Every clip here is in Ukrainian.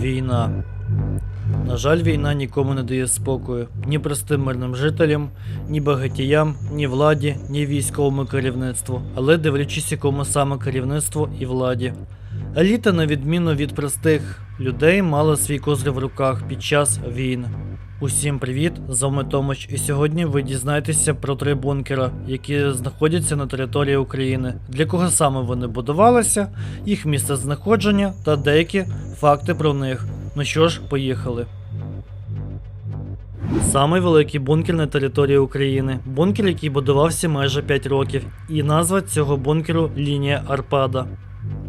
Війна. На жаль, війна нікому не дає спокою ні простим мирним жителям, ні багатіям, ні владі, ні військовому керівництву, але дивлячись, якому саме керівництву і владі. Еліта, на відміну від простих людей, мала свій козир в руках під час війн. Усім привіт, з вами Томич, і сьогодні ви дізнаєтеся про три бункера, які знаходяться на території України, для кого саме вони будувалися, їх місце знаходження та деякі факти про них. Ну що ж, поїхали. Самий великий бункер на території України. Бункер, який будувався майже 5 років, і назва цього бункеру лінія Арпада.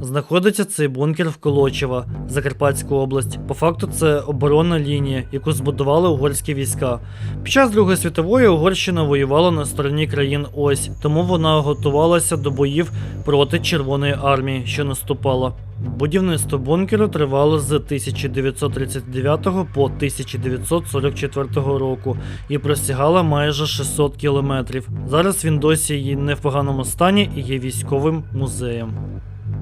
Знаходиться цей бункер в Колочева, Закарпатська область. По факту це оборонна лінія, яку збудували угорські війська. Під час Другої світової Угорщина воювала на стороні країн Ось, тому вона готувалася до боїв проти Червоної армії, що наступала. Будівництво бункеру тривало з 1939 по 1944 року і простягало майже 600 кілометрів. Зараз він досі є не в поганому стані і є військовим музеєм.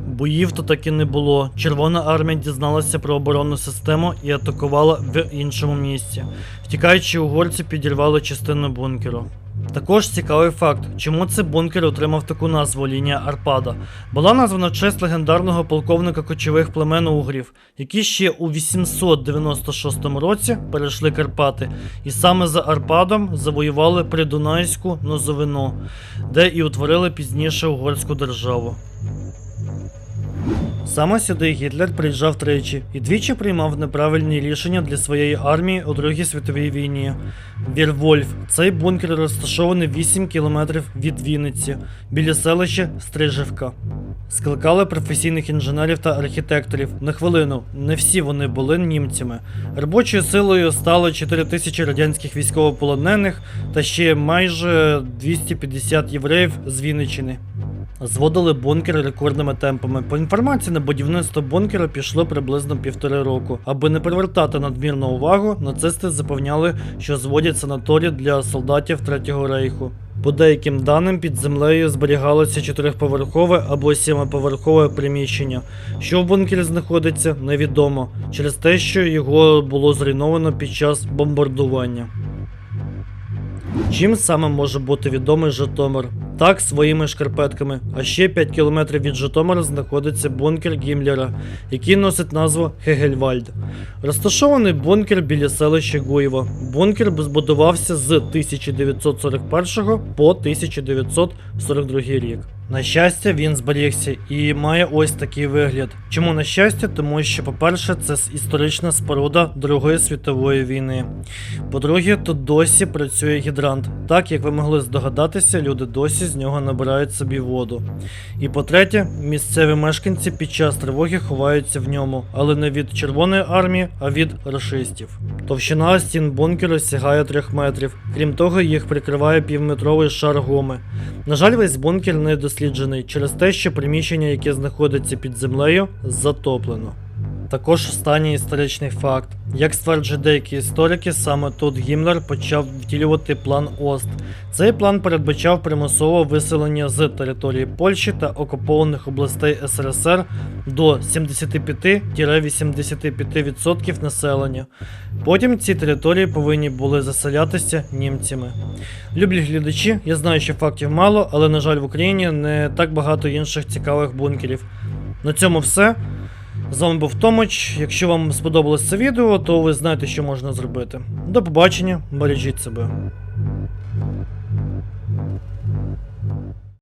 Боїв то таки не було. Червона армія дізналася про оборонну систему і атакувала в іншому місці. Втікаючи, угорці підірвали частину бункеру. Також цікавий факт, чому цей бункер отримав таку назву лінія Арпада. Була названа в честь легендарного полковника кочових племен угрів, які ще у 896 році перейшли Карпати, і саме за Арпадом завоювали Придунайську нозовину, де і утворили пізніше угорську державу. Саме сюди Гітлер приїжджав тричі і двічі приймав неправильні рішення для своєї армії у Другій світовій війні. Вірвольф цей бункер розташований 8 кілометрів від Вінниці, біля селища Стрижевка. Скликали професійних інженерів та архітекторів. На хвилину, не всі вони були німцями. Робочою силою стало 4 тисячі радянських військовополонених та ще майже 250 євреїв з Вінниччини. Зводили бункер рекордними темпами. По інформації на будівництво бункера пішло приблизно півтори року. Аби не привертати надмірну увагу, нацисти запевняли, що зводять санаторій для солдатів Третього рейху. По деяким даним під землею зберігалося чотирьохповерхове або сімиповерхове приміщення. Що в бункері знаходиться, невідомо через те, що його було зруйновано під час бомбардування. Чим саме може бути відомий Житомир? Так, своїми шкарпетками. А ще 5 кілометрів від Житомира знаходиться бункер Гімлера, який носить назву Хегельвальд. Розташований бункер біля селища Гуєво. Бункер збудувався з 1941 по 1942 рік. На щастя, він зберігся і має ось такий вигляд. Чому на щастя? Тому що, по-перше, це історична споруда Другої світової війни. По-друге, тут досі працює гідрант. Так як ви могли здогадатися, люди досі з нього набирають собі воду. І по-третє, місцеві мешканці під час тривоги ховаються в ньому, але не від Червоної армії, а від рашистів. Товщина стін бункеру сягає 3 метрів. Крім того, їх прикриває півметровий шар гуми. На жаль, весь бункер не досліджений через те, що приміщення, яке знаходиться під землею, затоплено. Також останній історичний факт. Як стверджують деякі історики, саме тут Гіммлер почав втілювати план Ост. Цей план передбачав примусове виселення з території Польщі та окупованих областей СРСР до 75-85% населення. Потім ці території повинні були заселятися німцями. Люблі глядачі, я знаю, що фактів мало, але на жаль, в Україні не так багато інших цікавих бункерів. На цьому все. З вами був Томич. Якщо вам сподобалось це відео, то ви знаєте, що можна зробити. До побачення, бережіть себе.